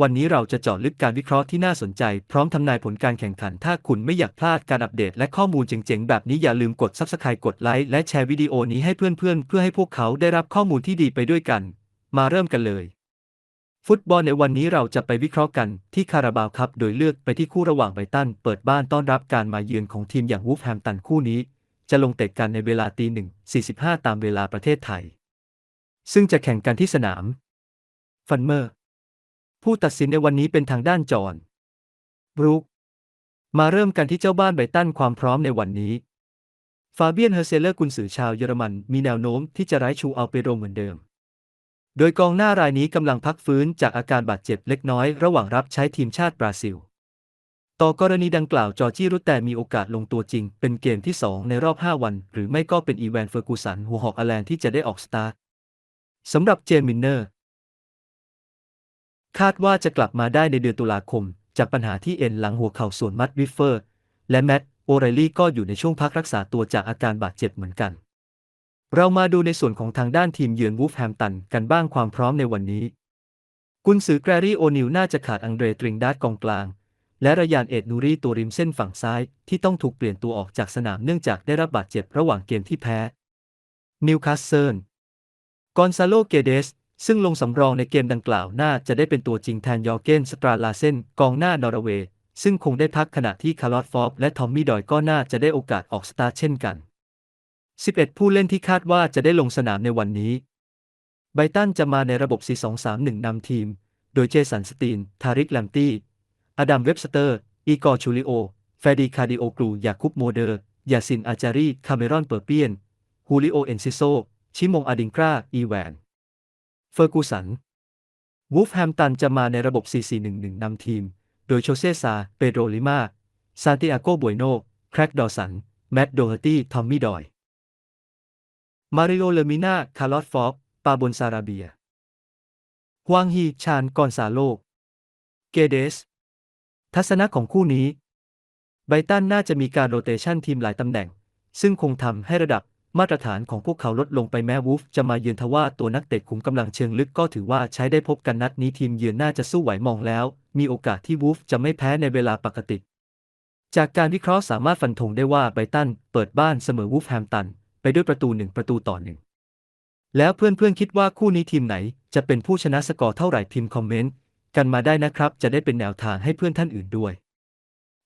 วันนี้เราจะเจาะลึกการวิเคราะห์ที่น่าสนใจ พร้อมทำนายผลการแข่งขัน ถ้าคุณไม่อยากพลาดการอัปเดตและข้อมูลเจ๋งๆ แบบนี้อย่าลืมกด Subscribe กดไลค์และแชร์วิดีโอนี้ให้เพื่อนๆ เพื่อให้พวกเขาได้รับข้อมูลที่ดีไปด้วยกัน มาเริ่มกันเลย ฟุตบอลในวันนี้เราจะไปวิเคราะห์กันที่คาราบาวครับ โดยเลือกไปที่คู่ระหว่างไบรตันเปิดบ้านต้อนรับการมาเยือนของทีมอย่างวูฟแฮมตันคู่นี้ จะลงเตะกันในเวลาตีหนึ่ง45ตามเวลาประเทศไทย ซึ่งจะแข่งกันที่สนามฟันเมอร์ ผู้ตัดสินในวันนี้เป็นทางด้านจอห์นบรูคมาเริ่มกันที่เจ้าบ้านไบตันความพร้อมในวันนี้ ฟาเบียนเฮอร์เซเลอร์กุนสือชาวเยอรมันมีแนวโน้มที่จะไร้ชูเอัลเปโรเหมือนเดิม โดยกองหน้ารายนี้กำลังพักฟื้นจากอาการบาดเจ็บเล็กน้อยระหว่างรับใช้ทีมชาติบราซิล ต่อกรณีดังกล่าวจอร์จี้รุตแต่มีโอกาสลงตัวจริง เป็นเกมที่ 2 ในรอบ 5 วัน หรือไม่ก็เป็นอีแวนเฟอร์กูสันหัวหอกอแลนที่จะได้ออกสตาร์ทสำหรับเจมินเนอร์ คาดว่าจะกลับมาได้ในเดือนตุลาคม จากปัญหาที่เอ็นหลังหัวเข่าส่วนมัดวิฟเฟอร์ และแมตต์โอไรลี่ก็อยู่ในช่วงพักรักษาตัวจากอาการบาดเจ็บเหมือนกัน เรามาดูในส่วนของทางด้านทีมเยือนวูฟแฮมตันกันบ้างความพร้อมในวันนี้ กุนซือแกรรี่โอนิลน่าจะขาดอังเดรตริงดาร์ดกองกลาง และระยานเอ็ดนูรีตัวริมเส้นฝั่งซ้ายที่ต้องถูกเปลี่ยนตัวออกจากสนามเนื่องจากได้รับบาดเจ็บระหว่างเกมที่แพ้นิวคาสเซิลกอนซาโลเกเดส ซึ่งลงสำรองในเกมดังกล่าวน่าจะได้เป็นตัวจริงแทนยอร์เกนสตราลาเซนกองหน้านอร์เวย์ ซึ่งคงได้พักขณะที่คาร์ลอตฟอร์บและทอมมี่ดอยก็น่าจะได้โอกาสออกสตาร์เช่นกัน 11 ผู้เล่นที่คาดว่าจะได้ลงสนามในวันนี้ ไบตันจะมาในระบบ 4-2-3-1 นำทีม โดยเจสันสตีน ทาริกแลมตี้อดัมเว็บสเตอร์ อีกอร์ชูริโอ แฟดีคาดิโอกลูยาคุปโมเดอร์ ยาซินอาจารี คาเมรอนเปอร์เปียน ฮูริโอ เอนซิโซ ชิมงอาดิงกรา อีแวน เฟอร์กูสัน วูฟแฮมตันจะมาในระบบ 4-4-1-1 นำทีม โดยโชเซซา เปโดรลิมา ซานติอาโกบวยโน แครกดอสัน แมตต์โดเฮตี้ ทอมมี่ดอย มาริโอ เลมิน่า คาร์ลอตฟอกปาบนซาราเบียฮวางฮี ชาน กอนซาโล เกเดส ทัศนะของคู่นี้ ไบตันน่าจะมีการโรเตชันทีมหลายตำแหน่ง ซึ่งคงทำให้ระดับ มาตรฐานของพวกเขาลดลงไปแม้วูฟจะมาเยือนทว่าตัวนักเตะขุมกำลังเชิงลึกก็ถือว่าใช้ได้พบกันนัดนี้ทีมเยือนน่าจะสู้ไหวมองแล้ว มีโอกาสที่วูฟจะไม่แพ้ในเวลาปกติ จากการวิเคราะห์สามารถฟันธงได้ว่าไบรตันเปิดบ้านเสมอวูฟแฮมตัน ไปด้วยประตูหนึ่งประตูต่อหนึ่งแล้วเพื่อนๆคิดว่าคู่นี้ทีมไหน จะเป็นผู้ชนะสกอร์เท่าไหร่พิมพ์คอมเมนต์กันมาได้นะครับ จะได้เป็นแนวทางให้เพื่อนท่านอื่นด้วย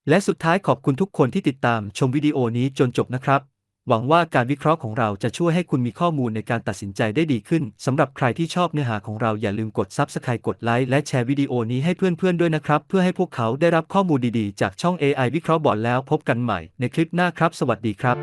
และสุดท้ายขอบคุณทุกคนที่ติดตามชมวิดีโอนี้จนจบนะครับ หวังว่าการวิเคราะห์ของเราจะช่วยให้คุณมีข้อมูลในการตัดสินใจได้ดีขึ้น สำหรับใครที่ชอบเนื้อหาของเราอย่าลืมกด Subscribe กดไลค์และแชร์วิดีโอนี้ให้เพื่อนๆด้วยนะครับ เพื่อให้พวกเขาได้รับข้อมูลดีๆ จากช่อง AI วิเคราะห์บอร์ดแล้วพบกันใหม่ในคลิปหน้าครับ สวัสดีครับ